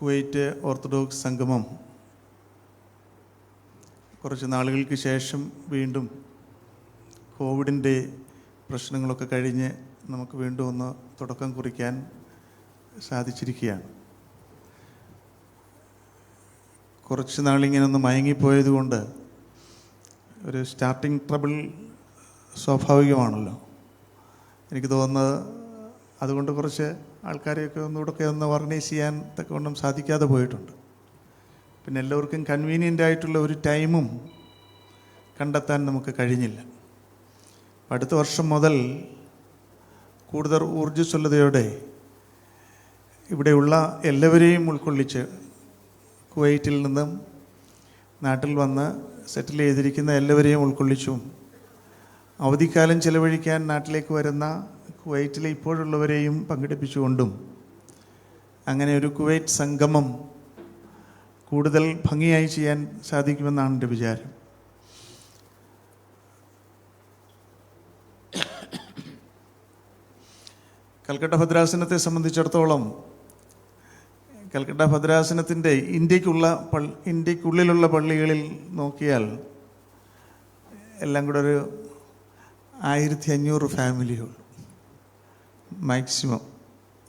Kuwait orthodox സംഗമം. കുറച്ച് നാളുകൾക്ക് ശേഷം വീണ്ടും കോവിഡിന്റെ പ്രശ്നങ്ങളൊക്കെ കഴിഞ്ഞ് നമുക്ക് വീണ്ടും ഒന്ന് തുടക്കം കുറിക്കാൻ സാധിച്ചിരിക്കുകയാണ്. കുറച്ച് നാളിങ്ങനെ ഒന്ന് മയങ്ങിപ്പോയതുകൊണ്ട് ഒരു സ്റ്റാർട്ടിംഗ് ട്രബിൾ സ്വാഭാവികമാണല്ലോ. എനിക്ക് തോന്നുന്നത് അതുകൊണ്ട് കുറച്ച് ആൾക്കാരെയൊക്കെ ഒന്നുകൂടെയൊക്കെ ഒന്ന് ഓർഗനൈസ് ചെയ്യാൻ തക്കവണ്ണം സാധിക്കാതെ പോയിട്ടുണ്ട്. പിന്നെ എല്ലാവർക്കും കൺവീനിയന്റ് ആയിട്ടുള്ള ഒരു ടൈമും കണ്ടെത്താൻ നമുക്ക് കഴിഞ്ഞില്ല. അടുത്ത വർഷം മുതൽ കൂടുതൽ ഊർജസ്വലതയോടെ ഇവിടെയുള്ള എല്ലാവരെയും ഉൾക്കൊള്ളിച്ച് കുവൈറ്റിൽ നിന്നും നാട്ടിൽ വന്ന് സെറ്റിൽ ചെയ്തിരിക്കുന്ന എല്ലാവരെയും ഉൾക്കൊള്ളിച്ചും അവധിക്കാലം ചിലവഴിക്കാൻ നാട്ടിലേക്ക് വരുന്ന കുവൈറ്റിലെ ഇപ്പോഴുള്ളവരെയും പങ്കെടുപ്പിച്ചുകൊണ്ടും അങ്ങനെ ഒരു കുവൈറ്റ് സംഗമം കൂടുതൽ ഭംഗിയായി ചെയ്യാൻ സാധിക്കുമെന്നാണ് എന്റെ വിചാരം. കൽക്കട്ട ഭദ്രാസനത്തെ സംബന്ധിച്ചിടത്തോളം കൽക്കട്ട ഭദ്രാസനത്തിന്റെ ഇന്ത്യക്കുള്ള പള്ളി ഇന്ത്യക്കുള്ളിലുള്ള പള്ളികളിൽ നോക്കിയാൽ എല്ലാം കൂടെ ഒരു ആയിരത്തി അഞ്ഞൂറ് ഫാമിലിയുള്ളൂ മാക്സിമം.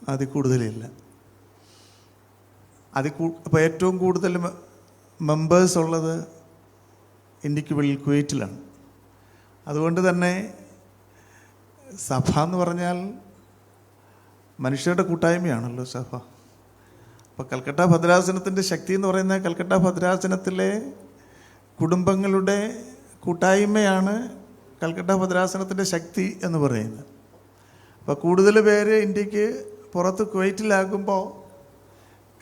അതിൽ കൂടുതലില്ല. അതിൽ അപ്പോൾ ഏറ്റവും കൂടുതൽ മെമ്പേഴ്സ് ഉള്ളത് ഇന്ത്യയ്ക്ക് വെളിയിൽ കുവൈറ്റിലാണ്. അതുകൊണ്ട് തന്നെ സഭ എന്ന് പറഞ്ഞാൽ മനുഷ്യരുടെ കൂട്ടായ്മയാണല്ലോ സഭ. അപ്പോൾ കൽക്കട്ട ഭദ്രാസനത്തിന്റെ ശക്തി എന്ന് പറയുന്നത് കൽക്കട്ട ഭദ്രാസനത്തിലെ കുടുംബങ്ങളുടെ കൂട്ടായ്മയാണ് കൽക്കട്ട ഭദ്രാസനത്തിന്റെ ശക്തി എന്ന് പറയുന്നത്. അപ്പോൾ കൂടുതൽ പേര് ഇന്ത്യയ്ക്ക് പുറത്ത് കുവൈറ്റിലാകുമ്പോൾ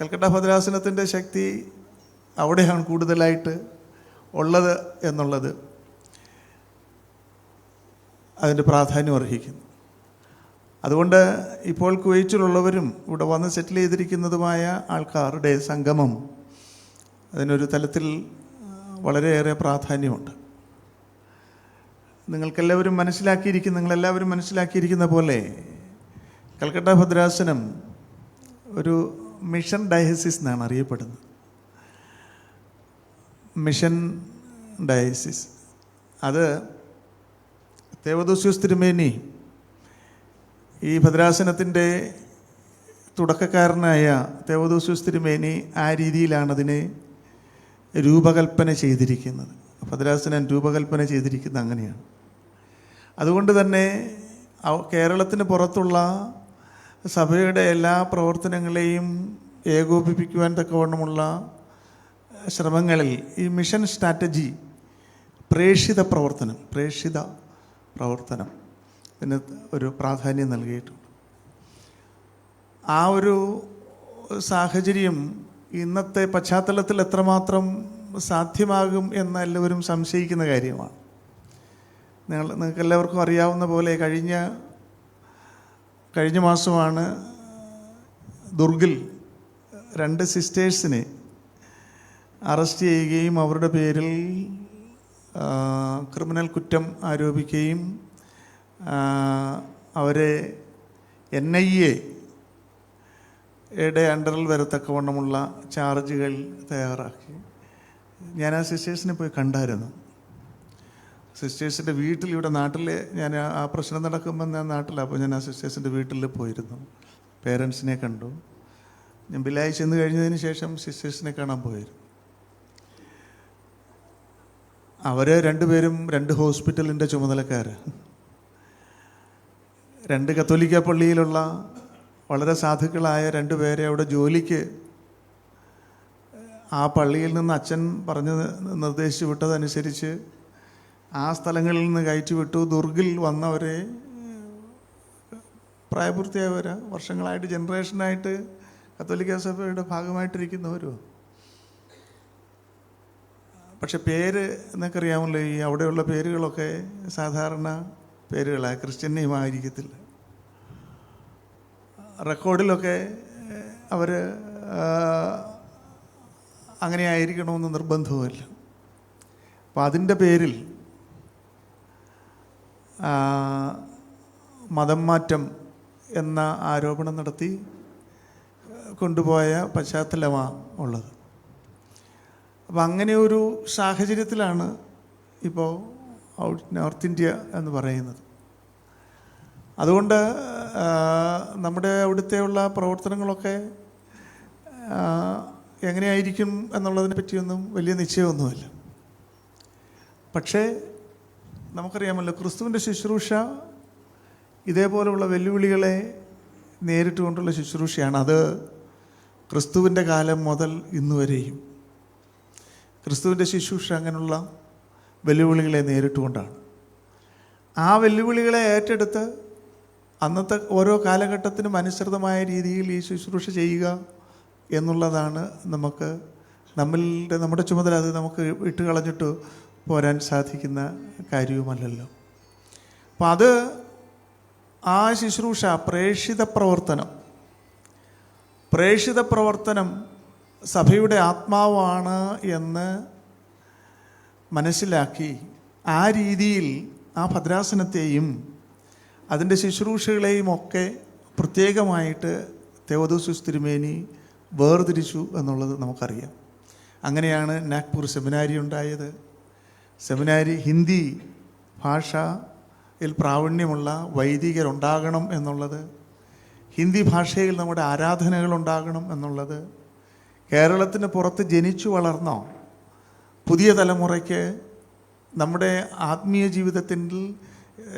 കൽക്കട്ട ഭദ്രാസനത്തിന്റെ ശക്തി അവിടെയാണ് കൂടുതലായിട്ട് ഉള്ളത് എന്നുള്ളത് അതിന്റെ പ്രാധാന്യം അർഹിക്കുന്നു. അതുകൊണ്ട് ഇപ്പോൾ കുവൈറ്റിലുള്ളവരും ഇവിടെ വന്ന് സെറ്റിൽ ചെയ്തിരിക്കുന്നതുമായ ആൾക്കാരുടെ സംഗമം അതിനൊരു തലത്തിൽ വളരെയേറെ പ്രാധാന്യമുണ്ട്. നിങ്ങൾക്കെല്ലാവരും മനസ്സിലാക്കിയിരിക്കുന്ന നിങ്ങളെല്ലാവരും മനസ്സിലാക്കിയിരിക്കുന്ന പോലെ കൽക്കട്ട ഭദ്രാസനം ഒരു മിഷൻ ഡയസിസ് എന്നാണ് അറിയപ്പെടുന്നത്. Mission diocese. അത് ദേവദോസ്യൂസ് തിരുമേനി ഈ ഭദ്രാസനത്തിന്റെ തുടക്കക്കാരനായ ദേവദോസ്യൂസ് തിരുമേനി ആ രീതിയിലാണ് അതിനെ രൂപകൽപ്പന ചെയ്തിരിക്കുന്നത്. ഭദ്രാസനം രൂപകൽപ്പന ചെയ്തിരിക്കുന്നത് അങ്ങനെയാണ്. അതുകൊണ്ട് തന്നെ കേരളത്തിന് പുറത്തുള്ള സഭയുടെ എല്ലാ പ്രവർത്തനങ്ങളെയും ഏകോപിപ്പിക്കുവാൻ തക്കവണ്ണമുള്ള ശ്രമങ്ങളിൽ ഈ മിഷൻ സ്ട്രാറ്റജി പ്രേക്ഷിത പ്രവർത്തനം പ്രേക്ഷിത പ്രവർത്തനം ഇതിന് ഒരു പ്രാധാന്യം നൽകിയിട്ടുണ്ട്. ആ ഒരു സാഹചര്യം ഇന്നത്തെ പശ്ചാത്തലത്തിൽ എത്രമാത്രം സാധ്യമാകും എന്ന് എല്ലാവരും സംശയിക്കുന്ന കാര്യമാണ്. നിങ്ങൾ നിങ്ങൾക്ക് എല്ലാവർക്കും അറിയാവുന്ന പോലെ കഴിഞ്ഞ കഴിഞ്ഞ മാസമാണ് ദുർഗിൽ രണ്ട് സിസ്റ്റേഴ്സിനെ അറസ്റ്റ് ചെയ്യുകയും അവരുടെ പേരിൽ ക്രിമിനൽ കുറ്റം ആരോപിക്കുകയും അവരെ എൻ ഐ എയുടെ അണ്ടറിൽ വരത്തക്കവണ്ണമുള്ള ചാർജുകൾ തയ്യാറാക്കി. ഞാൻ ആ സിസ്റ്റേഴ്സിനെ പോയി കണ്ടായിരുന്നു. സിസ്റ്റേഴ്സിന്റെ വീട്ടിൽ ഇവിടെ നാട്ടിൽ ഞാൻ ആ- പ്രശ്നം നടക്കുമ്പോൾ ഞാൻ നാട്ടിലാണ് അപ്പോൾ ഞാൻ ആ സിസ്റ്റേഴ്സിന്റെ വീട്ടിൽ പോയിരുന്നു. പേരൻസിനെ കണ്ടു. ഞാൻ ബിലായി ചെന്ന് കഴിഞ്ഞതിന് ശേഷം സിസ്റ്റേഴ്സിനെ കാണാൻ പോയിരുന്നു അവർ രണ്ടുപേരും രണ്ട് ഹോസ്പിറ്റലിന്റെ ചുമതലക്കാർ രണ്ട് കത്തോലിക്ക പള്ളിയിലുള്ള വളരെ സാധുക്കളായ രണ്ട് പേരെ അവിടെ ജോലിക്ക് ആ പള്ളിയിൽ നിന്ന് അച്ഛൻ പറഞ്ഞ് നിർദ്ദേശിച്ചു വിട്ടതനുസരിച്ച് ആ സ്ഥലങ്ങളിൽ നിന്ന് കയറ്റി വിട്ടു ദുർഗിൽ വന്നവരെ പ്രായപൂർത്തിയായവരാ വർഷങ്ങളായിട്ട് ജനറേഷനായിട്ട് കത്തോലിക്ക സഭയുടെ ഭാഗമായിട്ടിരിക്കുന്നവരോ? പക്ഷെ പേര് എന്നൊക്കെ അറിയാമല്ലോ ഈ അവിടെയുള്ള പേരുകളൊക്കെ സാധാരണ പേരുകളാണ് ക്രിസ്ത്യൻ നെയിം ആയിരിക്കത്തില്ല റെക്കോർഡിലൊക്കെ അവർ അങ്ങനെ ആയിരിക്കണമെന്ന് നിർബന്ധവുമില്ല. അപ്പം അതിന്റെ പേരിൽ മതം മാറ്റം എന്ന ആരോപണം നടത്തി കൊണ്ടുപോയ പശ്ചാത്തലമാണ് ഉള്ളത്. അപ്പം അങ്ങനെ ഒരു സാഹചര്യത്തിലാണ് ഇപ്പോൾ ഔട്ട് നോർത്ത് ഇന്ത്യ എന്ന് പറയുന്നത്. അതുകൊണ്ട് നമ്മുടെ നമ്മുടെ അവിടുത്തെയുള്ള പ്രവർത്തനങ്ങളൊക്കെ എങ്ങനെയായിരിക്കും എന്നുള്ളതിനെ പറ്റിയൊന്നും വലിയ നിശ്ചയമൊന്നുമില്ല. പക്ഷേ നമുക്കറിയാമല്ലോ ക്രിസ്തുവിന്റെ ശുശ്രൂഷ ഇതേപോലെയുള്ള വെല്ലുവിളികളെ നേരിട്ടുകൊണ്ടുള്ള ശുശ്രൂഷയാണ്. അത് ക്രിസ്തുവിന്റെ കാലം മുതൽ ഇന്ന് വരെയും. ക്രിസ്തുവിന്റെ ശുശ്രൂഷ അങ്ങനെയുള്ള വെല്ലുവിളികളെ നേരിട്ടുകൊണ്ടാണ്. ആ വെല്ലുവിളികളെ ഏറ്റെടുത്ത് അന്നത്തെ ഓരോ കാലഘട്ടത്തിനും അനുസൃതമായ രീതിയിൽ ഈ ശുശ്രൂഷ ചെയ്യുക എന്നുള്ളതാണ് നമുക്ക് നമ്മളുടെ നമ്മുടെ ചുമതല അത് നമുക്ക് ഇട്ട് കളഞ്ഞിട്ട് പോരാൻ സാധിക്കുന്ന കാര്യവുമല്ലല്ലോ. അപ്പം അത് ആ ശുശ്രൂഷ പ്രേക്ഷിത പ്രവർത്തനം. പ്രേക്ഷിത പ്രവർത്തനം സഭയുടെ ആത്മാവാണ് എന്ന് മനസ്സിലാക്കി ആ രീതിയിൽ ആ ഭദ്രാസനത്തെയും അതിന്റെ ശുശ്രൂഷകളെയും ഒക്കെ പ്രത്യേകമായിട്ട് തെവദോസുസ് തിരുമേനി വേർതിരിച്ചു എന്നുള്ളത് നമുക്കറിയാം. അങ്ങനെയാണ് നാഗ്പൂർ സെമിനാരി ഉണ്ടായത്. സെമിനാരി ഹിന്ദി ഭാഷയിൽ പ്രാവീണ്യമുള്ള വൈദികരുണ്ടാകണം എന്നുള്ളത് ഹിന്ദി ഭാഷയിൽ നമ്മുടെ ആരാധനകൾ ഉണ്ടാകണം എന്നുള്ളത് കേരളത്തിന് പുറത്ത് ജനിച്ചു വളർന്നോ പുതിയ തലമുറയ്ക്ക് നമ്മുടെ ആത്മീയ ജീവിതത്തിൽ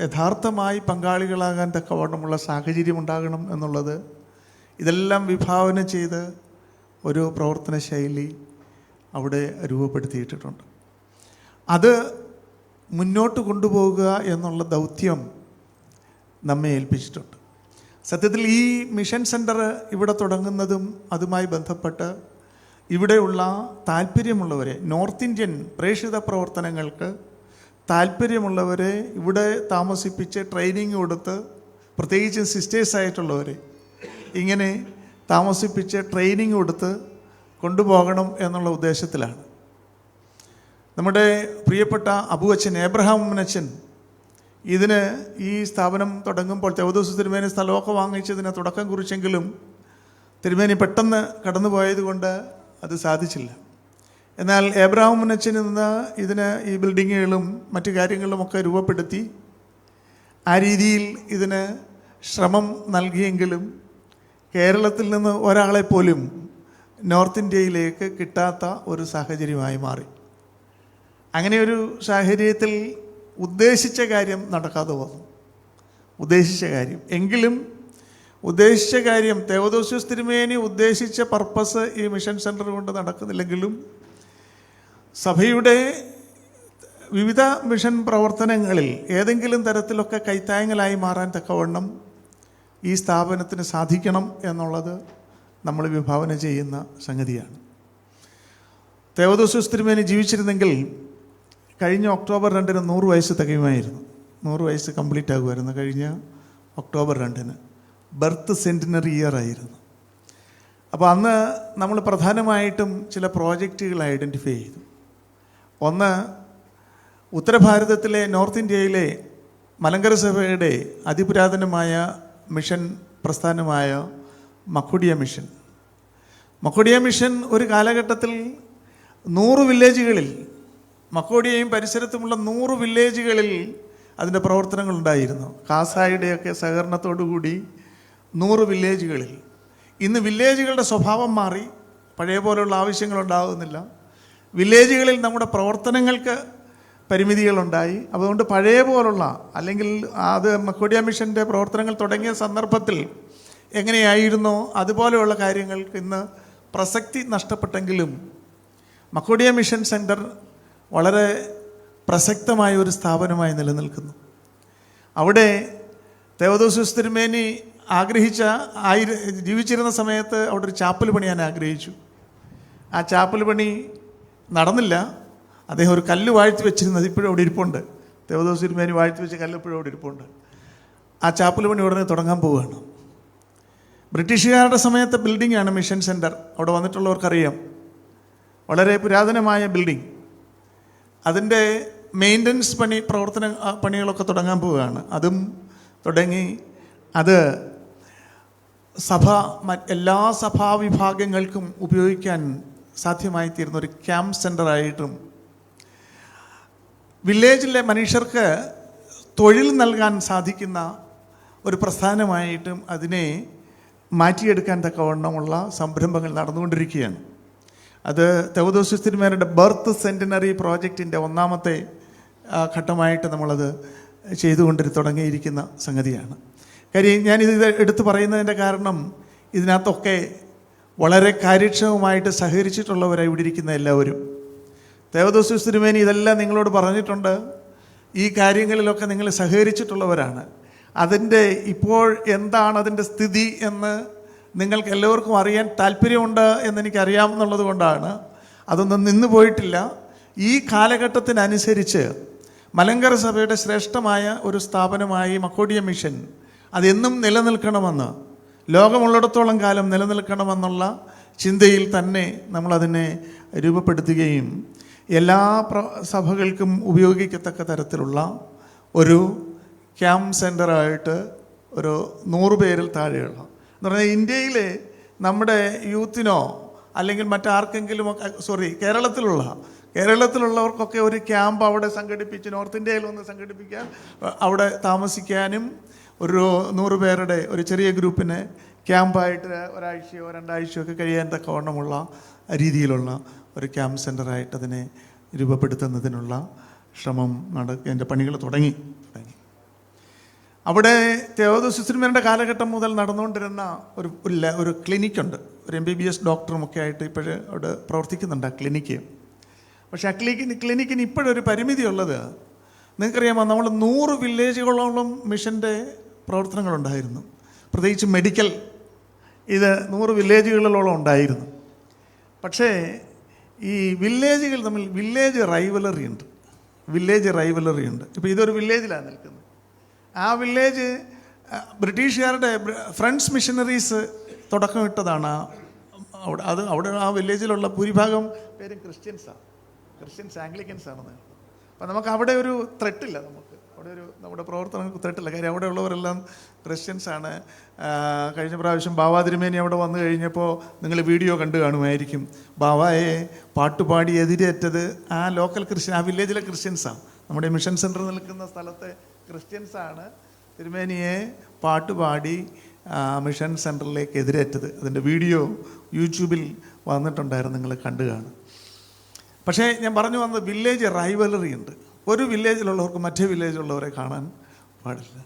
യഥാർത്ഥമായി പങ്കാളികളാകാൻ തക്കവണ്ണമുള്ള സാഹചര്യം ഉണ്ടാകണം എന്നുള്ളത് ഇതെല്ലാം വിഭാവന ചെയ്ത് ഒരു പ്രവർത്തന ശൈലി അവിടെ രൂപപ്പെടുത്തിയിട്ടുണ്ട്. അത് മുന്നോട്ട് കൊണ്ടുപോകുക എന്നുള്ള ദൗത്യം നമ്മെ ഏൽപ്പിച്ചിട്ടുണ്ട്. സത്യത്തിൽ ഈ മിഷൻ സെന്റർ ഇവിടെ തുടങ്ങുന്നതും അതുമായി ബന്ധപ്പെട്ട് ഇവിടെയുള്ള താല്പര്യമുള്ളവരെ നോർത്ത് ഇന്ത്യൻ പ്രേക്ഷിത പ്രവർത്തനങ്ങൾക്ക് താല്പര്യമുള്ളവരെ ഇവിടെ താമസിപ്പിച്ച് ട്രെയിനിങ് കൊടുത്ത് പ്രത്യേകിച്ച് സിസ്റ്റേഴ്സ് ആയിട്ടുള്ളവരെ ഇങ്ങനെ താമസിപ്പിച്ച് ട്രെയിനിങ് കൊടുത്ത് കൊണ്ടുപോകണം എന്നുള്ള ഉദ്ദേശത്തിലാണ്. നമ്മുടെ പ്രിയപ്പെട്ട അബുവച്ചൻ ഏബ്രഹാം അച്ഛൻ ഇതിന് ഈ സ്ഥാപനം തുടങ്ങുമ്പോൾ തെവദോസ് തിരുമേനി സ്ഥലമൊക്കെ വാങ്ങിച്ചതിന് തുടക്കം കുറിച്ചെങ്കിലും തിരുമേനി പെട്ടെന്ന് കടന്നുപോയതുകൊണ്ട് അത് സാധിച്ചില്ല. എന്നാൽ ഏബ്രഹാം അച്ഛൻ നിന്ന് ഇതിന് ഈ ബിൽഡിങ്ങുകളും മറ്റു കാര്യങ്ങളുമൊക്കെ രൂപപ്പെടുത്തി ആ രീതിയിൽ ഇതിന് ശ്രമം നൽകിയെങ്കിലും കേരളത്തിൽ നിന്ന് ഒരാളെപ്പോലും നോർത്ത് ഇന്ത്യയിലേക്ക് കിട്ടാത്ത ഒരു സാഹചര്യമായി മാറി. അങ്ങനെ ഒരു സാഹചര്യത്തിൽ ഉദ്ദേശിച്ച കാര്യം നടക്കാതെ വന്നു. ഉദ്ദേശിച്ച കാര്യം. എങ്കിലും ഉദ്ദേശിച്ച കാര്യം തേവദോസ്യസ് തിരുമേനി ഉദ്ദേശിച്ച പർപ്പസ് ഈ മിഷൻ സെന്റർ കൊണ്ട് നടക്കുന്നില്ലെങ്കിലും സഭയുടെ വിവിധ മിഷൻ പ്രവർത്തനങ്ങളിൽ ഏതെങ്കിലും തരത്തിലൊക്കെ കൈത്തായങ്ങളായി മാറാൻ തക്കവണ്ണം ഈ സ്ഥാപനത്തിന് സാധിക്കണം എന്നുള്ളത് നമ്മൾ വിഭാവന ചെയ്യുന്ന സംഗതിയാണ്. തേവദോസ്യസ് തിരുമേനി ജീവിച്ചിരുന്നെങ്കിൽ കഴിഞ്ഞ ഒക്ടോബർ രണ്ടിന് നൂറ് വയസ്സ് തികയുമായിരുന്നു. നൂറ് വയസ്സ് കംപ്ലീറ്റ് ആകുമായിരുന്നു. കഴിഞ്ഞ ഒക്ടോബർ രണ്ടിന്. ബർത്ത് സെന്റിനറി ഇയർ ആയിരുന്നു. അപ്പോൾ അന്ന് നമ്മൾ പ്രധാനമായിട്ടും ചില പ്രോജക്റ്റുകൾ ഐഡന്റിഫൈ ചെയ്തു. ഒന്ന് ഉത്തരഭാരതത്തിലെ നോർത്ത് ഇന്ത്യയിലെ മലങ്കര സഭയുടെ അതിപുരാതനമായ മിഷൻ പ്രസ്ഥാനമായ മക്കുടിയ മിഷൻ. മക്കുടിയ മിഷൻ ഒരു കാലഘട്ടത്തിൽ നൂറ് വില്ലേജുകളിൽ മക്കോടിയയും പരിസരത്തുമുള്ള നൂറ് വില്ലേജുകളിൽ അതിന്റെ പ്രവർത്തനങ്ങളുണ്ടായിരുന്നു. കാസായുടെയൊക്കെ സഹകരണത്തോടു കൂടി നൂറ് വില്ലേജുകളിൽ. ഇന്ന് വില്ലേജുകളുടെ സ്വഭാവം മാറി പഴയ പോലെയുള്ള ആവശ്യങ്ങൾ ഉണ്ടാകുന്നില്ല വില്ലേജുകളിൽ നമ്മുടെ പ്രവർത്തനങ്ങൾക്ക് പരിമിതികളുണ്ടായി. അതുകൊണ്ട് പഴയ പോലുള്ള അല്ലെങ്കിൽ അത് മക്കോടിയ മിഷന്റെ പ്രവർത്തനങ്ങൾ തുടങ്ങിയ സന്ദർഭത്തിൽ എങ്ങനെയായിരുന്നോ അതുപോലെയുള്ള കാര്യങ്ങൾക്ക് ഇന്ന് പ്രസക്തി നഷ്ടപ്പെട്ടെങ്കിലും മക്കോടിയ മിഷൻ സെന്റർ വളരെ പ്രസക്തമായ ഒരു സ്ഥാപനമായി നിലനിൽക്കുന്നു. അവിടെ ദേവദോസ് തിരുമേനി ആഗ്രഹിച്ച ആയിര ജീവിച്ചിരുന്ന സമയത്ത് അവിടെ ഒരു ചാപ്പൽ പണിയാൻ ആഗ്രഹിച്ചു. ആ ചാപ്പൽ പണി നടന്നില്ല. അദ്ദേഹം ഒരു കല്ല് വാഴ്ത്തി വെച്ചിരുന്നത് ഇപ്പോഴും അവിടെ ഇരിപ്പുണ്ട്. ദേവദോസ് തിരുമേനി വാഴ്ത്തി വെച്ച കല്ല് ഇപ്പോഴും അവിടെ ഇരിപ്പുണ്ട്. ആ ചാപ്പൽ പണി ഉടനെ തുടങ്ങാൻ പോവുകയാണ്. ബ്രിട്ടീഷുകാരുടെ സമയത്തെ ബിൽഡിംഗാണ് മിഷൻ സെന്റർ അവിടെ വന്നിട്ടുള്ളവർക്കറിയാം. വളരെ പുരാതനമായ ബിൽഡിംഗ് അതിന്റെ മെയിന്റനൻസ് പണി പ്രവർത്തന പണികളൊക്കെ തുടങ്ങാൻ പോവുകയാണ്. അതും തുടങ്ങി അത് സഭ എല്ലാ സഭാ വിഭാഗങ്ങൾക്കും ഉപയോഗിക്കാൻ സാധ്യമായി തീരുന്ന ഒരു ക്യാമ്പ് സെന്ററായിട്ടും വില്ലേജിലെ മനുഷ്യർക്ക് തൊഴിൽ നൽകാൻ സാധിക്കുന്ന ഒരു പ്രസ്ഥാനമായിട്ടും അതിനെ മാറ്റിയെടുക്കാൻ തക്കവണ്ണമുള്ള സംരംഭങ്ങൾ നടന്നുകൊണ്ടിരിക്കുകയാണ്. അത് തെവദോസ് തിരുമേനയുടെ ബർത്ത് സെന്റിനറി പ്രോജക്റ്റിന്റെ ഒന്നാമത്തെ ഘട്ടമായിട്ട് നമ്മളത് ചെയ്തുകൊണ്ട് തുടങ്ങിയിരിക്കുന്ന സംഗതിയാണ്. കാര്യം ഞാനിത് എടുത്തു പറയുന്നതിന്റെ കാരണം ഇതിനകത്തൊക്കെ വളരെ കാര്യക്ഷമമായിട്ട് സഹകരിച്ചിട്ടുള്ളവരായി ഇവിടെ ഇരിക്കുന്ന എല്ലാവരും. ദേവദോസ് തിരുമേനി ഇതെല്ലാം നിങ്ങളോട് പറഞ്ഞിട്ടുണ്ട്. ഈ കാര്യങ്ങളിലൊക്കെ നിങ്ങൾ സഹകരിച്ചിട്ടുള്ളവരാണ്. അതിന്റെ ഇപ്പോൾ എന്താണ് അതിന്റെ സ്ഥിതി എന്ന് നിങ്ങൾക്ക് എല്ലാവർക്കും അറിയാൻ താല്പര്യമുണ്ട് എന്നെനിക്കറിയാമെന്നുള്ളത് കൊണ്ടാണ്. അതൊന്നും നിന്നു പോയിട്ടില്ല. ഈ കാലഘട്ടത്തിനനുസരിച്ച് മലങ്കര സഭയുടെ ശ്രേഷ്ഠമായ ഒരു സ്ഥാപനമായി മക്കോടിയ മിഷൻ അതെന്നും നിലനിൽക്കണമെന്ന് ലോകമുള്ളിടത്തോളം കാലം നിലനിൽക്കണമെന്നുള്ള ചിന്തയിൽ തന്നെ നമ്മളതിനെ രൂപപ്പെടുത്തുകയും എല്ലാ പ്ര സഭകൾക്കും ഉപയോഗിക്കത്തക്ക തരത്തിലുള്ള ഒരു ക്യാമ്പ് സെന്ററായിട്ട് ഒരു നൂറ് പേരിൽ താഴെയുള്ള എന്ന് പറഞ്ഞാൽ ഇന്ത്യയിൽ നമ്മുടെ യൂത്തിനോ അല്ലെങ്കിൽ മറ്റാർക്കെങ്കിലും ഒക്കെ സോറി കേരളത്തിലുള്ള കേരളത്തിലുള്ളവർക്കൊക്കെ ഒരു ക്യാമ്പ് അവിടെ സംഘടിപ്പിച്ച് നോർത്ത് ഇന്ത്യയിൽ ഒന്ന് സംഘടിപ്പിക്കാൻ അവിടെ താമസിക്കാനും ഒരു നൂറ് പേരുടെ ഒരു ചെറിയ ഗ്രൂപ്പിന് ക്യാമ്പായിട്ട് ഒരാഴ്ചയോ രണ്ടാഴ്ചയോ ഒക്കെ കഴിയാൻ തക്കവണ്ണമുള്ള രീതിയിലുള്ള ഒരു ക്യാമ്പ് സെന്ററായിട്ട് അതിനെ രൂപപ്പെടുത്തുന്നതിനുള്ള ശ്രമം നട എന്റെ പണികൾ തുടങ്ങി തുടങ്ങി. അവിടെ തേവദോസിസിനിമയുടെ കാലഘട്ടം മുതൽ നടന്നുകൊണ്ടിരുന്ന ഒരു ഒരു ക്ലിനിക്കുണ്ട്. ഒരു എം ബി ബി എസ് ഡോക്ടറും ഒക്കെ ആയിട്ട് ഇപ്പോഴേ അവിടെ പ്രവർത്തിക്കുന്നുണ്ട് ആ ക്ലിനിക്ക്. പക്ഷേ ആ ക്ലിനിക്കിന് ക്ലിനിക്കിന് ഇപ്പോഴൊരു പരിമിതി ഉള്ളത് നിങ്ങൾക്കറിയാമോ? നമ്മൾ നൂറ് വില്ലേജുകളോളം മിഷന്റെ പ്രവർത്തനങ്ങളുണ്ടായിരുന്നു. പ്രത്യേകിച്ച് മെഡിക്കൽ ഇത് നൂറ് വില്ലേജുകളിലോളം ഉണ്ടായിരുന്നു. പക്ഷേ ഈ വില്ലേജുകൾ തമ്മിൽ വില്ലേജ് റൈവലറി ഉണ്ട്. വില്ലേജ് റൈവലറി ഉണ്ട്. ഇപ്പോൾ ഇതൊരു വില്ലേജിലാണ് നിൽക്കുന്നത്. ആ വില്ലേജ് ബ്രിട്ടീഷുകാരുടെ ഫ്രണ്ട്സ് മിഷനറീസ് തുടക്കമിട്ടതാണ് അവിടെ അത് അവിടെ ആ വില്ലേജിലുള്ള ഭൂരിഭാഗം പേരും ക്രിസ്ത്യൻസാണ് ക്രിസ്ത്യൻസ് ആംഗ്ലിക്കൻസ് ആണെന്ന് അപ്പം നമുക്ക് അവിടെ ഒരു ത്രെട്ടില്ല നമുക്ക്. അവിടെ ഒരു നമ്മുടെ പ്രവർത്തനങ്ങൾക്ക് ത്രെട്ടില്ല കാര്യം അവിടെ ഉള്ളവരെല്ലാം ക്രിസ്ത്യൻസാണ് കഴിഞ്ഞ പ്രാവശ്യം ബാവാതിരുമേനി അവിടെ വന്നു കഴിഞ്ഞപ്പോൾ നിങ്ങൾ വീഡിയോ കണ്ടു കാണുമായിരിക്കും. ബാവായെ പാട്ടുപാടി എതിരേറ്റത് ആ ലോക്കൽ ക്രിസ്ത്യൻ ആ വില്ലേജിലെ ക്രിസ്ത്യൻസാണ് നമ്മുടെ മിഷൻ സെന്റർ നിൽക്കുന്ന സ്ഥലത്തെ ക്രിസ്ത്യൻസാണ് തിരുമേനിയെ പാട്ടുപാടി മിഷൻ സെന്ററിലേക്ക് എതിരേറ്റത്. അതിന്റെ വീഡിയോ യൂട്യൂബിൽ വന്നിട്ടുണ്ടായിരുന്നു നിങ്ങൾ കണ്ടു കാണും. പക്ഷേ ഞാൻ പറഞ്ഞു വന്നത് വില്ലേജ് റൈവലറി ഉണ്ട്. ഒരു വില്ലേജിലുള്ളവർക്ക് മറ്റേ വില്ലേജിലുള്ളവരെ കാണാൻ പാടില്ല.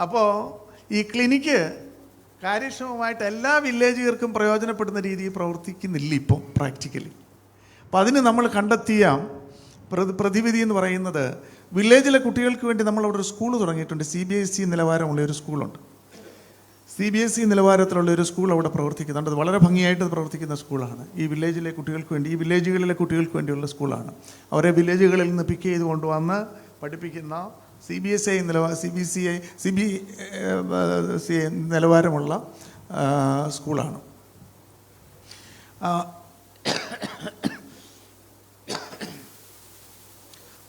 അപ്പോൾ ഈ ക്ലിനിക്ക് കാര്യക്ഷമമായിട്ട് എല്ലാ വില്ലേജുകാർക്കും പ്രയോജനപ്പെടുന്ന രീതിയിൽ പ്രവർത്തിക്കുന്നില്ല ഇപ്പം പ്രാക്ടിക്കലി. അപ്പം അതിന് നമ്മൾ കണ്ടെത്തിയ പ്രതി പ്രതിവിധി എന്ന് പറയുന്നത് വില്ലേജിലെ കുട്ടികൾക്ക് വേണ്ടി നമ്മൾ അവിടെ ഒരു സ്കൂൾ തുടങ്ങിയിട്ടുണ്ട്. സി ബി എസ് ഇ നിലവാരമുള്ള ഒരു സ്കൂളുണ്ട്. സി ബി എസ് ഇ നിലവാരത്തിലുള്ള ഒരു സ്കൂൾ അവിടെ പ്രവർത്തിക്കുന്നുണ്ട്. അത് വളരെ ഭംഗിയായിട്ട് പ്രവർത്തിക്കുന്ന സ്കൂളാണ്. ഈ വില്ലേജിലെ കുട്ടികൾക്ക് വേണ്ടി ഈ വില്ലേജുകളിലെ കുട്ടികൾക്ക് വേണ്ടിയുള്ള സ്കൂളാണ്. അവരെ വില്ലേജുകളിൽ നിന്ന് പിക്ക് ചെയ്ത് കൊണ്ടുവന്ന് പഠിപ്പിക്കുന്ന C B S I നിലവാര C B C I C B C നിലവാരമുള്ള സ്കൂളാണ്.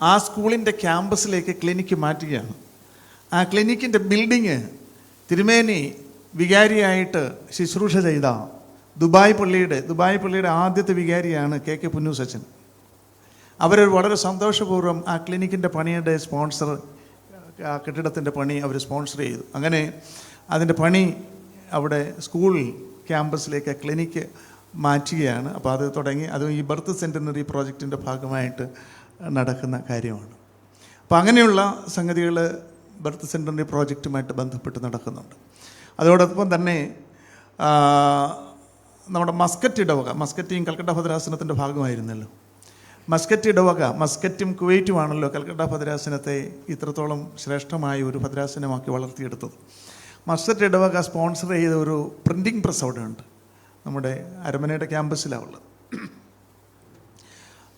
ആ, സ്കൂളിന്റെ ക്യാമ്പസിലേക്ക് ക്ലിനിക്ക് മാറ്റുകയാണ്. ആ ക്ലിനിക്കിന്റെ ബിൽഡിങ് തിരുമേനി വികാരിയായിട്ട് ശുശ്രൂഷ ചെയ്ത ദുബായ് പള്ളിയുടെ ദുബായ് പള്ളിയുടെ ആദ്യത്തെ വികാരിയാണ് കെ കെ പുന്നു സച്ചൻ. അവർ വളരെ സന്തോഷപൂർവം ആ ക്ലിനിക്കിന്റെ പണിയുടെ സ്പോൺസർ ആ കെട്ടിടത്തിന്റെ പണി അവർ സ്പോൺസർ ചെയ്തു. അങ്ങനെ അതിന്റെ പണി അവിടെ സ്കൂൾ ക്യാമ്പസിലേക്ക് ക്ലിനിക്ക് മാറ്റുകയാണ്. അപ്പോൾ അത് തുടങ്ങി. അതും ഈ ബർത്ത് സെന്റിനറി പ്രോജക്റ്റിന്റെ ഭാഗമായിട്ട് നടക്കുന്ന കാര്യമാണ്. അപ്പോൾ അങ്ങനെയുള്ള സംഗതികൾ ബർത്ത് സെന്ററിന്റെ പ്രോജക്റ്റുമായിട്ട് ബന്ധപ്പെട്ട് നടക്കുന്നുണ്ട്. അതോടൊപ്പം തന്നെ നമ്മുടെ മസ്കറ്റ് ഇടവക മസ്കറ്റിയും കൽക്കട്ട ഭദ്രാസനത്തിന്റെ ഭാഗമായിരുന്നല്ലോ. മസ്കറ്റ് ഇടവക മസ്കറ്റും കുവൈറ്റുമാണല്ലോ കൽക്കട്ട ഭദ്രാസനത്തെ ഇത്രത്തോളം ശ്രേഷ്ഠമായ ഒരു ഭദ്രാസനമാക്കി വളർത്തിയെടുത്തത്. മസ്കറ്റ് ഇടവക സ്പോൺസർ ചെയ്ത ഒരു പ്രിന്റിംഗ് പ്രസ് അവിടെ ഉണ്ട് നമ്മുടെ അരമനയുടെ ക്യാമ്പസിലാണ് ഉള്ളത്.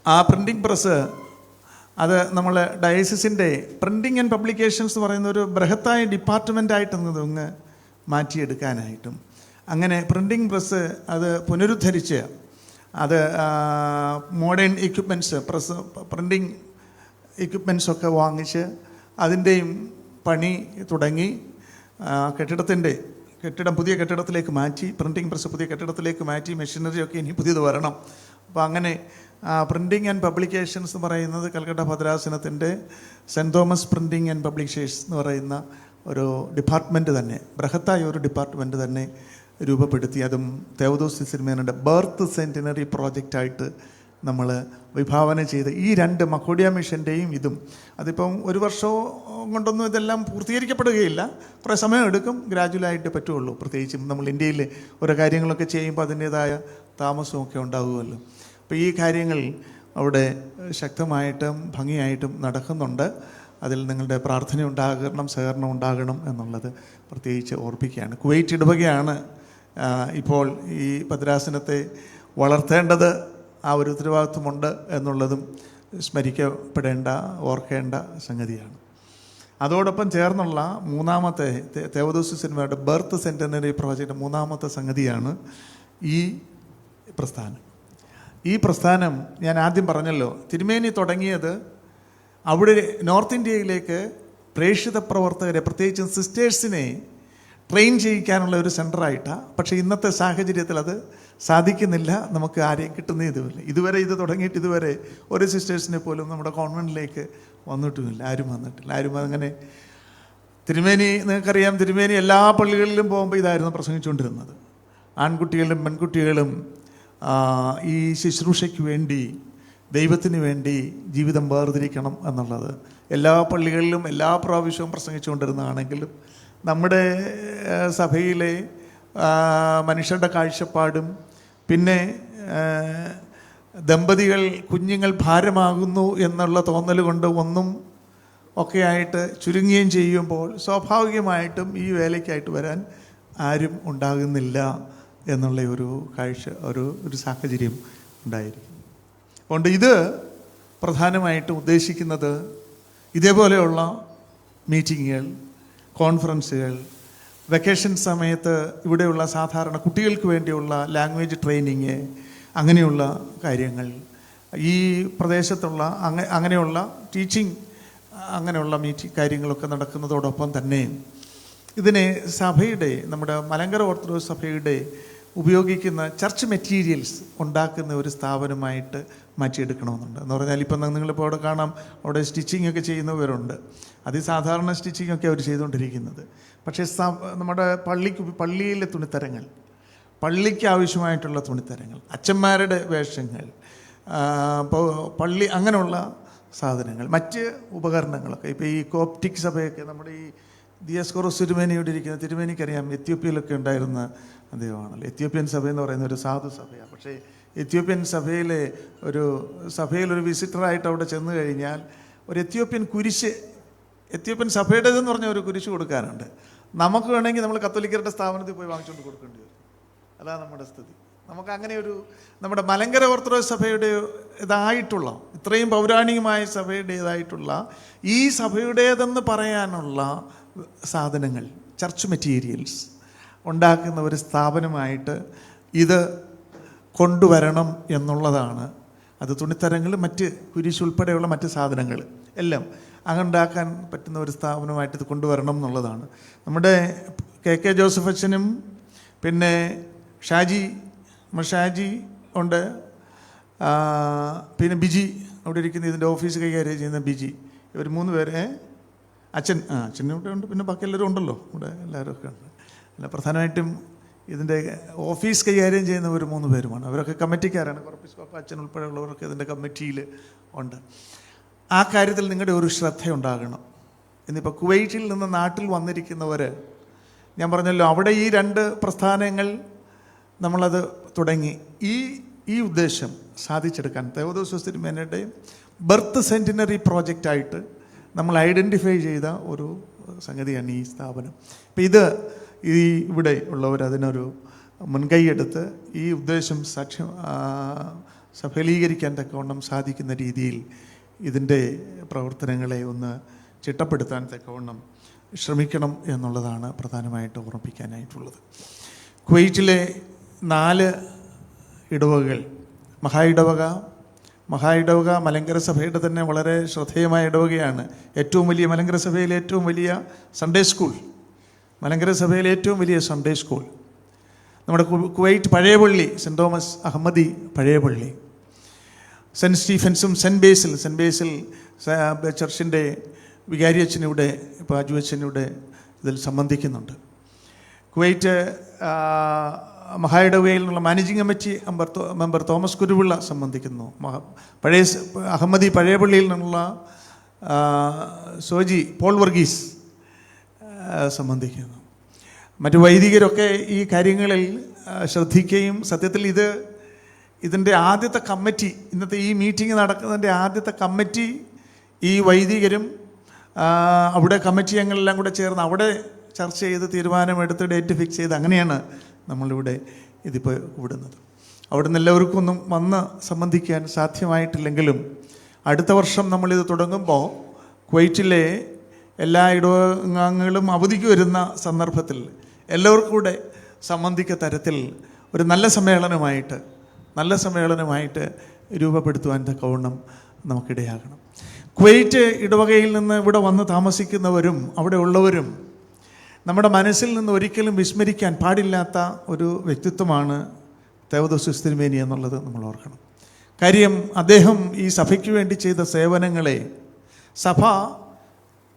ആ പ്രിന്റിംഗ് പ്രസ് അത് നമ്മൾ ഡയസിസിന്റെ പ്രിന്റിങ് ആൻഡ് പബ്ലിക്കേഷൻസ് എന്ന് പറയുന്ന ഒരു ബൃഹത്തായ ഡിപ്പാർട്ട്മെന്റായിട്ട് അങ്ങ് മാറ്റിയെടുക്കാനായിട്ടും. അങ്ങനെ പ്രിന്റിങ് പ്രസ് അത് പുനരുദ്ധരിച്ച് അത് മോഡേൺ എക്യുപ്മെന്റ്സ് പ്രസ് പ്രിന്റിങ് എക്യുപ്മെന്റ്സൊക്കെ വാങ്ങിച്ച് അതിന്റെയും പണി തുടങ്ങി കെട്ടിടത്തിന്റെ കെട്ടിടം പുതിയ കെട്ടിടത്തിലേക്ക് മാറ്റി പ്രിന്റിംഗ് പ്രസ് പുതിയ കെട്ടിടത്തിലേക്ക് മാറ്റി മെഷീനറി ഒക്കെ ഇനി പുതിയത് വരണം. അപ്പോൾ അങ്ങനെ പ്രിന്റിംഗ് ആൻഡ് പബ്ലിക്കേഷൻസ് എന്ന് പറയുന്നത് Calcutta ഭദ്രാസനത്തിന്റെ saint Thomas printing and publications എന്ന് പറയുന്ന ഒരു ഡിപ്പാർട്ട്മെന്റ് തന്നെ ബൃഹത്തായ ഒരു ഡിപ്പാർട്ട്മെന്റ് തന്നെ രൂപപ്പെടുത്തി. അതും തേവദോസ് സിനിമേനയുടെ ബർത്ത് സെന്റിനറി പ്രോജക്റ്റായിട്ട് നമ്മൾ വിഭാവന ചെയ്ത് ഈ രണ്ട് മക്കോഡിയ മിഷന്റെയും ഇതും. അതിപ്പം ഒരു വർഷവും കൊണ്ടൊന്നും ഇതെല്ലാം പൂർത്തീകരിക്കപ്പെടുകയില്ല. കുറേ സമയം എടുക്കും ഗ്രാജുവലായിട്ട് പറ്റുള്ളൂ. പ്രത്യേകിച്ചും നമ്മൾ ഇന്ത്യയിൽ ഓരോ കാര്യങ്ങളൊക്കെ ചെയ്യുമ്പോൾ അതിന്റേതായ താമസമൊക്കെ ഉണ്ടാകുമല്ലോ അപ്പോൾ ഈ കാര്യങ്ങൾ അവിടെ ശക്തമായിട്ടും ഭംഗിയായിട്ടും നടക്കുന്നുണ്ട്. അതിൽ നിങ്ങളുടെ പ്രാർത്ഥന ഉണ്ടാകണം സഹകരണം ഉണ്ടാകണം എന്നുള്ളത് പ്രത്യേകിച്ച് ഓർപ്പിക്കുകയാണ്. കുവൈറ്റ് ഇടവകയാണ് ഇപ്പോൾ ഈ ഭദ്രാസനത്തെ വളർത്തേണ്ടത്. ആ ഒരു ഉത്തരവാദിത്വമുണ്ട് എന്നുള്ളതും സ്മരിക്കപ്പെടേണ്ട ഓർക്കേണ്ട സംഗതിയാണ്. അതോടൊപ്പം ചേർന്നുള്ള മൂന്നാമത്തെ തേവദോസ് സിനിമയുടെ ബർത്ത് സെന്റനറി പ്രവചന്റെ മൂന്നാമത്തെ സംഗതിയാണ് ഈ പ്രസ്ഥാനം. ഈ പ്രസ്ഥാനം ഞാൻ ആദ്യം പറഞ്ഞല്ലോ തിരുമേനി തുടങ്ങിയത് അവിടെ നോർത്ത് ഇന്ത്യയിലേക്ക് പ്രേക്ഷിത പ്രവർത്തകരെ പ്രത്യേകിച്ചും സിസ്റ്റേഴ്സിനെ ട്രെയിൻ ചെയ്യിക്കാനുള്ള ഒരു സെന്ററായിട്ടാണ് പക്ഷേ ഇന്നത്തെ സാഹചര്യത്തിൽ അത് സാധിക്കുന്നില്ല നമുക്ക് ആരെയും കിട്ടുന്നേ ഇതുമില്ല. ഇതുവരെ ഇത് തുടങ്ങിയിട്ട് ഇതുവരെ ഒരു സിസ്റ്റേഴ്സിനെ പോലും നമ്മുടെ കോൺവെന്റിലേക്ക് വന്നിട്ടുമില്ല ആരും വന്നിട്ടില്ല. ആരും അങ്ങനെ തിരുമേനി നിങ്ങൾക്കറിയാം തിരുമേനി എല്ലാ പള്ളികളിലും പോകുമ്പോൾ ഇതായിരുന്നു പ്രസംഗിച്ചുകൊണ്ടിരുന്നത്. ആൺകുട്ടികളും പെൺകുട്ടികളും ഈ ശുശ്രൂഷയ്ക്ക് വേണ്ടി ദൈവത്തിന് വേണ്ടി ജീവിതം വേർതിരിക്കണം എന്നുള്ളത്. എല്ലാ പള്ളികളിലും എല്ലാ പ്രാവശ്യവും പ്രസംഗിച്ചുകൊണ്ടിരുന്നതാണെങ്കിലും നമ്മുടെ സഭയിലെ മനുഷ്യരുടെ കാഴ്ചപ്പാടും പിന്നെ ദമ്പതികൾ കുഞ്ഞുങ്ങൾ ഭാരമാകുന്നു എന്നുള്ള തോന്നൽ കൊണ്ട് ഒന്നും ഒക്കെ ആയിട്ട് ചുരുങ്ങുകയും ചെയ്യുമ്പോൾ സ്വാഭാവികമായിട്ടും ഈ വേലയ്ക്കായിട്ട് വരാൻ ആരും ഉണ്ടാകുന്നില്ല എന്നുള്ള ഒരു കാഴ്ച ഒരു ഒരു സാഹചര്യം ഉണ്ടായിരിക്കും. അതുകൊണ്ട് ഇത് പ്രധാനമായിട്ടും ഉദ്ദേശിക്കുന്നത് ഇതേപോലെയുള്ള മീറ്റിങ്ങുകൾ കോൺഫറൻസുകൾ വെക്കേഷൻ സമയത്ത് ഇവിടെയുള്ള സാധാരണ കുട്ടികൾക്ക് വേണ്ടിയുള്ള ലാംഗ്വേജ് ട്രെയിനിങ് അങ്ങനെയുള്ള കാര്യങ്ങൾ. ഈ പ്രദേശത്തുള്ള അങ്ങ അങ്ങനെയുള്ള ടീച്ചിങ് അങ്ങനെയുള്ള മീറ്റിംഗ് കാര്യങ്ങളൊക്കെ നടക്കുന്നതോടൊപ്പം തന്നെ ഇതിനെ സഭയുടെ നമ്മുടെ മലങ്കര ഓർത്തഡോക്സ് സഭയുടെ ഉപയോഗിക്കുന്ന ചർച്ച് മെറ്റീരിയൽസ് ഉണ്ടാക്കുന്ന ഒരു സ്ഥാപനമായിട്ട് മാറ്റിയെടുക്കണമെന്നുണ്ട്. എന്ന് പറഞ്ഞാൽ ഇപ്പം നിങ്ങളിപ്പോൾ അവിടെ കാണാം അവിടെ സ്റ്റിച്ചിങ് ഒക്കെ ചെയ്യുന്നവരുണ്ട്. അതിസാധാരണ സ്റ്റിച്ചിങ് ഒക്കെ അവർ ചെയ്തുകൊണ്ടിരിക്കുന്നത്. പക്ഷേ നമ്മുടെ പള്ളിക്ക് പള്ളിയിലെ തുണിത്തരങ്ങൾ പള്ളിക്ക് ആവശ്യമായിട്ടുള്ള തുണിത്തരങ്ങൾ അച്ഛന്മാരുടെ വേഷങ്ങൾ പള്ളി അങ്ങനെയുള്ള സാധനങ്ങൾ മറ്റ് ഉപകരണങ്ങളൊക്കെ. ഇപ്പോൾ ഈ കോപ്റ്റിക് സഭയൊക്കെ നമ്മുടെ ഈ ദിയസ്കോറോസ് തിരുമേനി ഇവിടെ ഇരിക്കുന്ന തിരുമേനിക്കറിയാം എത്യോപ്യയിലൊക്കെ ഉണ്ടായിരുന്ന അദ്ദേഹമാണല്ലോ. എത്യോപ്യൻ സഭ എന്ന് പറയുന്ന ഒരു സാധു സഭയാണ് പക്ഷേ എത്യോപ്യൻ സഭയിലെ ഒരു സഭയിലൊരു വിസിറ്ററായിട്ട് അവിടെ ചെന്ന് കഴിഞ്ഞാൽ ഒരു എത്യോപ്യൻ കുരിശ് എത്യോപ്യൻ സഭയുടേതെന്ന് പറഞ്ഞ ഒരു കുരിശ് കൊടുക്കാനുണ്ട്. നമുക്ക് വേണമെങ്കിൽ നമ്മൾ കത്തോലിക്കരുടെ സ്ഥാപനത്തിൽ പോയി വാങ്ങിച്ചുകൊണ്ട് കൊടുക്കേണ്ടി വരും. അതാണ് നമ്മുടെ സ്ഥിതി. നമുക്ക് അങ്ങനെ ഒരു നമ്മുടെ മലങ്കര ഓർത്തഡോക്സ് സഭയുടെ ഇതായിട്ടുള്ള ഇത്രയും പൗരാണികമായ സഭയുടേതായിട്ടുള്ള ഈ സഭയുടേതെന്ന് പറയാനുള്ള സാധനങ്ങൾ ചർച്ച് മെറ്റീരിയൽസ് ഉണ്ടാക്കുന്ന ഒരു സ്ഥാപനമായിട്ട് ഇത് കൊണ്ടുവരണം എന്നുള്ളതാണ് അത് തുണിത്തരങ്ങൾ മറ്റ് കുരിശ് ഉൾപ്പെടെയുള്ള മറ്റ് സാധനങ്ങൾ എല്ലാം അങ്ങുണ്ടാക്കാൻ പറ്റുന്ന ഒരു സ്ഥാപനമായിട്ട് ഇത് കൊണ്ടുവരണം എന്നുള്ളതാണ്. നമ്മുടെ കെ കെ ജോസഫ് അച്ഛനും പിന്നെ ഷാജി ഷാജി ഉണ്ട്. പിന്നെ ബിജി അവിടെ ഇരിക്കുന്ന ഇതിന്റെ ഓഫീസ് കൈകാര്യം ചെയ്യുന്ന ബിജി. ഇവർ മൂന്ന് പേരെ അച്ഛൻ ആ അച്ഛനും ഇവിടെ ഉണ്ട് പിന്നെ ബാക്കി എല്ലാവരും ഉണ്ടല്ലോ. ഇവിടെ എല്ലാവരും ഒക്കെ ഉണ്ട്. അല്ല പ്രധാനമായിട്ടും ഇതിന്റെ ഓഫീസ് കൈകാര്യം ചെയ്യുന്ന ഒരു മൂന്ന് പേരുമാണ്. അവരൊക്കെ കമ്മിറ്റിക്കാരാണ്. കുറപ്പിസ് പാപ്പ അച്ഛൻ ഉൾപ്പെടെയുള്ളവരൊക്കെ ഇതിന്റെ കമ്മിറ്റിയിൽ ഉണ്ട്. ആ കാര്യത്തിൽ നിങ്ങളുടെ ഒരു ശ്രദ്ധയുണ്ടാകണം. ഇന്നിപ്പോൾ കുവൈറ്റിൽ നിന്ന് നാട്ടിൽ വന്നിരിക്കുന്നവർ ഞാൻ പറഞ്ഞല്ലോ അവിടെ ഈ രണ്ട് പ്രസ്ഥാനങ്ങൾ നമ്മളത് തുടങ്ങി. ഈ ഈ ഉദ്ദേശം സാധിച്ചെടുക്കാൻ ദേവദോസ് തിരുമേനയുടെ ബർത്ത് സെന്റിനറി പ്രോജക്റ്റായിട്ട് നമ്മൾ ഐഡന്റിഫൈ ചെയ്ത ഒരു സംഗതിയാണ് ഈ സ്ഥാപനം. അപ്പം ഇത് ഈ ഇവിടെ ഉള്ളവർ അതിനൊരു മുൻകൈയെടുത്ത് ഈ ഉദ്ദേശം സാക്ഷ്യം സഫലീകരിക്കാൻ തക്കവണ്ണം സാധിക്കുന്ന രീതിയിൽ ഇതിന്റെ പ്രവർത്തനങ്ങളെ ഒന്ന് ചിട്ടപ്പെടുത്താൻ തക്കവണ്ണം ശ്രമിക്കണം എന്നുള്ളതാണ് പ്രധാനമായിട്ട് ഓർമ്മിപ്പിക്കാനായിട്ടുള്ളത്. കുവൈറ്റിലെ നാല് ഇടവകൾ മഹാ ഇടവക മഹാ ഇടവക മലങ്കര സഭയുടെ തന്നെ വളരെ ശ്രദ്ധേയമായ ഇടവകയാണ്. ഏറ്റവും വലിയ മലങ്കര സഭയിലെ ഏറ്റവും വലിയ സൺഡേ സ്കൂൾ മലങ്കര സഭയിലെ ഏറ്റവും വലിയ സൺഡേ സ്കൂൾ നമ്മുടെ കുവൈറ്റ് പഴയപള്ളി സെന്റ് തോമസ് അഹമ്മദി പഴയപള്ളി സെന്റ് സ്റ്റീഫൻസും സെന്റ് ബേസിൽ സെന്റ് ബേസിൽ ചർച്ചിന്റെ വികാരി അച്ഛനിവിടെ പാജു അച്ഛനിവിടെ ഇതിൽ സംബന്ധിക്കുന്നുണ്ട്. കുവൈറ്റ് മഹായിടവയിൽ നിന്നുള്ള managing committee member member Thomas Kuruvilla സംബന്ധിക്കുന്നു. പഴയ അഹമ്മദി പഴയപള്ളിയിൽ നിന്നുള്ള സോജി പോൾ വർഗീസ് സംബന്ധിക്കുന്നു. മറ്റു വൈദികരൊക്കെ ഈ കാര്യങ്ങളിൽ ശ്രദ്ധിക്കുകയും സത്യത്തിൽ ഇത് ഇതിന്റെ ആദ്യത്തെ കമ്മിറ്റി ഇന്നത്തെ ഈ മീറ്റിംഗ് നടക്കുന്നതിന്റെ ആദ്യത്തെ കമ്മിറ്റി ഈ വൈദികരും അവിടെ കമ്മിറ്റി അംഗങ്ങളെല്ലാം കൂടെ ചേർന്ന് അവിടെ ചർച്ച ചെയ്ത് തീരുമാനമെടുത്ത് ഡേറ്റ് ഫിക്സ് ചെയ്ത് അങ്ങനെയാണ് നമ്മളിവിടെ ഇതിപ്പോൾ കൂടുന്നത് അവിടെ നിന്ന് എല്ലാവർക്കും ഒന്നും വന്ന് സംബന്ധിക്കാൻ സാധ്യമായിട്ടില്ലെങ്കിലും അടുത്ത വർഷം നമ്മളിത് തുടങ്ങുമ്പോൾ കുവൈറ്റിലെ എല്ലാ ഇടങ്ങളും അവധിക്ക് വരുന്ന സന്ദർഭത്തിൽ എല്ലാവർക്കും കൂടെ സംബന്ധിക്ക തരത്തിൽ ഒരു നല്ല സമ്മേളനമായിട്ട് നല്ല സമ്മേളനമായിട്ട് രൂപപ്പെടുത്തുവാൻ തക്കവണ്ണം നമുക്കിടയാകണം. കുവൈറ്റ് ഇടവകയിൽ നിന്ന് ഇവിടെ വന്ന് താമസിക്കുന്നവരും അവിടെ ഉള്ളവരും നമ്മുടെ മനസ്സിൽ നിന്ന് ഒരിക്കലും വിസ്മരിക്കാൻ പാടില്ലാത്ത ഒരു വ്യക്തിത്വമാണ് തേവദോസ് തിരുമേനി എന്നുള്ളത് നമ്മൾ ഓർക്കണം. കാര്യം അദ്ദേഹം ഈ സഭയ്ക്ക് വേണ്ടി ചെയ്ത സേവനങ്ങളെ സഭ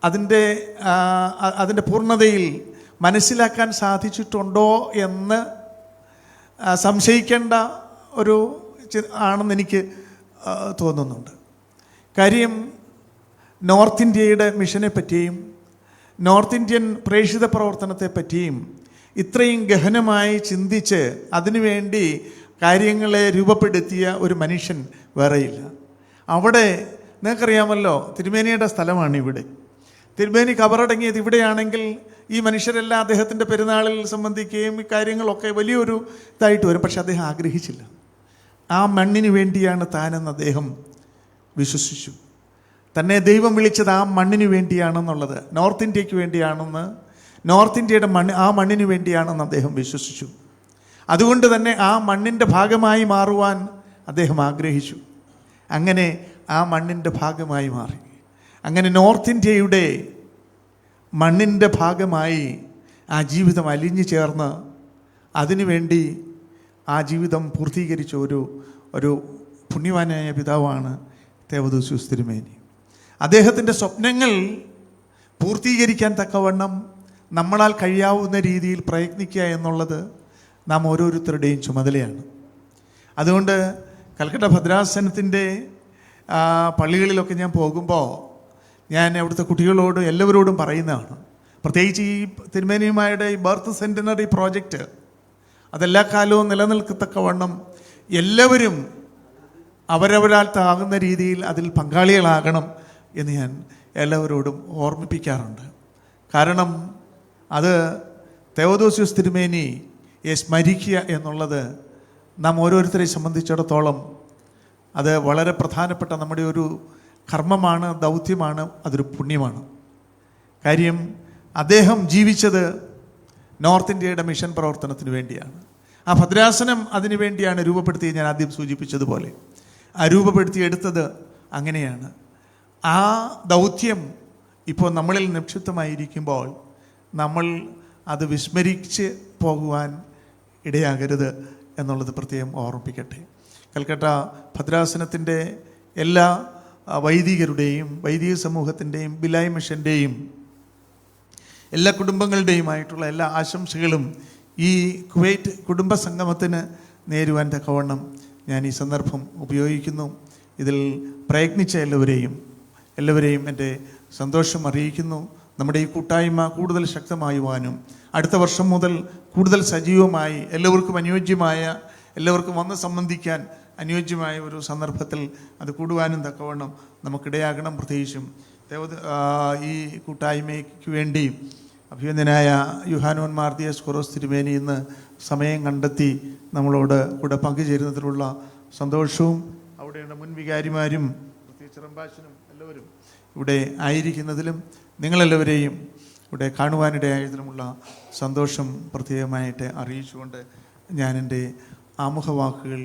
അതിന്റെ അതിന്റെ പൂർണതയിൽ മനസ്സിലാക്കാൻ സാധിച്ചിട്ടുണ്ടോ എന്ന് സംശയിക്കേണ്ട ഒരു ആണെന്ന് എനിക്ക് തോന്നുന്നുണ്ട്. കാര്യം നോർത്ത് ഇന്ത്യയുടെ മിഷനെ പറ്റിയും നോർത്ത് ഇന്ത്യൻ പ്രേക്ഷിത പ്രവർത്തനത്തെ പറ്റിയും ഇത്രയും ഗഹനമായി ചിന്തിച്ച് അതിനുവേണ്ടി കാര്യങ്ങളെ രൂപപ്പെടുത്തിയ ഒരു മനുഷ്യൻ വേറെയില്ല. അവിടെ നിങ്ങൾക്കറിയാമല്ലോ തിരുമേനിയുടെ സ്ഥലമാണ് ഇവിടെ. തിരുമേനി കബറടങ്ങിയത് ഇവിടെയാണെങ്കിൽ ഈ മനുഷ്യരെല്ലാം അദ്ദേഹത്തിന്റെ പെരുന്നാളിൽ സംബന്ധിക്കുകയും ഈ കാര്യങ്ങളൊക്കെ വലിയൊരു ഇതായിട്ട് വരും. പക്ഷെ അദ്ദേഹം ആഗ്രഹിച്ചില്ല. ആ മണ്ണിന് വേണ്ടിയാണ് താനെന്ന് അദ്ദേഹം വിശ്വസിച്ചു. തന്നെ ദൈവം വിളിച്ചത് ആ മണ്ണിന് വേണ്ടിയാണെന്നുള്ളത് നോർത്ത് ഇന്ത്യയ്ക്ക് വേണ്ടിയാണെന്ന് നോർത്ത് ഇന്ത്യയുടെ മണ്ണ് ആ മണ്ണിന് വേണ്ടിയാണെന്ന് അദ്ദേഹം വിശ്വസിച്ചു. അതുകൊണ്ട് തന്നെ ആ മണ്ണിന്റെ ഭാഗമായി മാറുവാൻ അദ്ദേഹം ആഗ്രഹിച്ചു. അങ്ങനെ ആ മണ്ണിന്റെ ഭാഗമായി മാറി. അങ്ങനെ നോർത്ത് ഇന്ത്യയുടെ മണ്ണിന്റെ ഭാഗമായി ആ ജീവിതം അലിഞ്ഞു ചേർന്ന് അതിനുവേണ്ടി ആ ജീവിതം പൂർത്തീകരിച്ച ഒരു ഒരു പുണ്യവാനായ പിതാവാണ് ദേവദൂസ് തിരുമേനി അദ്ദേഹത്തിന്റെ സ്വപ്നങ്ങൾ പൂർത്തീകരിക്കാൻ തക്കവണ്ണം നമ്മളാൽ കഴിയാവുന്ന രീതിയിൽ പ്രയത്നിക്കുക എന്നുള്ളത് നാം ഓരോരുത്തരുടെയും ചുമതലയാണ്. അതുകൊണ്ട് കൽക്കട്ട ഭദ്രാസനത്തിന്റെ പള്ളികളിലൊക്കെ ഞാൻ പോകുമ്പോൾ ഞാൻ അവിടുത്തെ കുട്ടികളോട് എല്ലാവരോടും പറയുന്നതാണ്. പ്രത്യേകിച്ച് ഈ തിരുമേനിയുമായുടെ ഈ ബർത്ത് സെന്റിനറി പ്രോജക്റ്റ് അതെല്ലാ കാലവും നിലനിൽക്കത്തക്കവണ്ണം എല്ലാവരും അവരവരാൽ താകുന്ന രീതിയിൽ അതിൽ പങ്കാളികളാകണം എന്ന് ഞാൻ എല്ലാവരോടും ഓർമ്മിപ്പിക്കാറുണ്ട്. കാരണം അത് തെവദോസ്യൂസ് തിരുമേനിയെ സ്മരിക്കുക എന്നുള്ളത് നാം ഓരോരുത്തരെ സംബന്ധിച്ചിടത്തോളം അത് വളരെ പ്രധാനപ്പെട്ട നമ്മുടെ ഒരു കർമ്മമാണ് ദൗത്യമാണ് അതൊരു പുണ്യമാണ്. കാര്യം അദ്ദേഹം ജീവിച്ചത് നോർത്ത് ഇന്ത്യയുടെ മിഷൻ പ്രവർത്തനത്തിന് വേണ്ടിയാണ്. ആ ഭദ്രാസനം അതിനു വേണ്ടിയാണ് രൂപപ്പെടുത്തി ഞാൻ ആദ്യം സൂചിപ്പിച്ചതുപോലെ. ആ രൂപപ്പെടുത്തിയെടുത്തത് അങ്ങനെയാണ്. ആ ദൗത്യം ഇപ്പോൾ നമ്മളിൽ നിക്ഷിപ്തമായിരിക്കുമ്പോൾ നമ്മൾ അത് വിസ്മരിച്ച് പോകുവാൻ ഇടയാകരുത് എന്നുള്ളത് പ്രത്യേകം ഓർമ്മിപ്പിക്കട്ടെ. കൽക്കട്ട ഭദ്രാസനത്തിന്റെ എല്ലാ വൈദികരുടെയും വൈദിക സമൂഹത്തിന്റെയും ബിലായ് മിഷന്റെയും എല്ലാ കുടുംബങ്ങളുടെയുമായിട്ടുള്ള എല്ലാ ആശംസകളും ഈ കുവൈറ്റ് കുടുംബ സംഗമത്തിന് നേരുവാൻ തക്കവണ്ണം ഞാൻ ഈ സന്ദർഭം ഉപയോഗിക്കുന്നു. ഇതിൽ പ്രയത്നിച്ച എല്ലാവരെയും എല്ലാവരെയും എന്റെ സന്തോഷം അറിയിക്കുന്നു. നമ്മുടെ ഈ കൂട്ടായ്മ കൂടുതൽ ശക്തമായുവാനും അടുത്ത വർഷം മുതൽ കൂടുതൽ സജീവമായി എല്ലാവർക്കും അനുയോജ്യമായ എല്ലാവർക്കും വന്ന് സംബന്ധിക്കാൻ അനുയോജ്യമായ ഒരു സന്ദർഭത്തിൽ അത് കൂടുവാനും തക്കവണ്ണം നമുക്കിടയാകണം പ്രത്യേകിച്ചും ദേവത ഈ കൂട്ടായ്മയ്ക്ക് വേണ്ടി അഭിനന്ദനായ യുഹാനോൻ എസ് കൊറോസ് തിരുമേനി ഇന്ന് സമയം കണ്ടെത്തി നമ്മളോട് കൂടെ പങ്കുചേരുന്നതിലുള്ള സന്തോഷവും അവിടെയുള്ള മുൻ വികാരിമാരും പ്രത്യേകിച്ച് റംബാശനും എല്ലാവരും ഇവിടെ ആയിരിക്കുന്നതിലും നിങ്ങളെല്ലാവരെയും ഇവിടെ കാണുവാനിടയായതിലുമുള്ള സന്തോഷം പ്രത്യേകമായിട്ട് അറിയിച്ചുകൊണ്ട് ഞാൻ എന്റെ ആമുഖ വാക്കുകൾ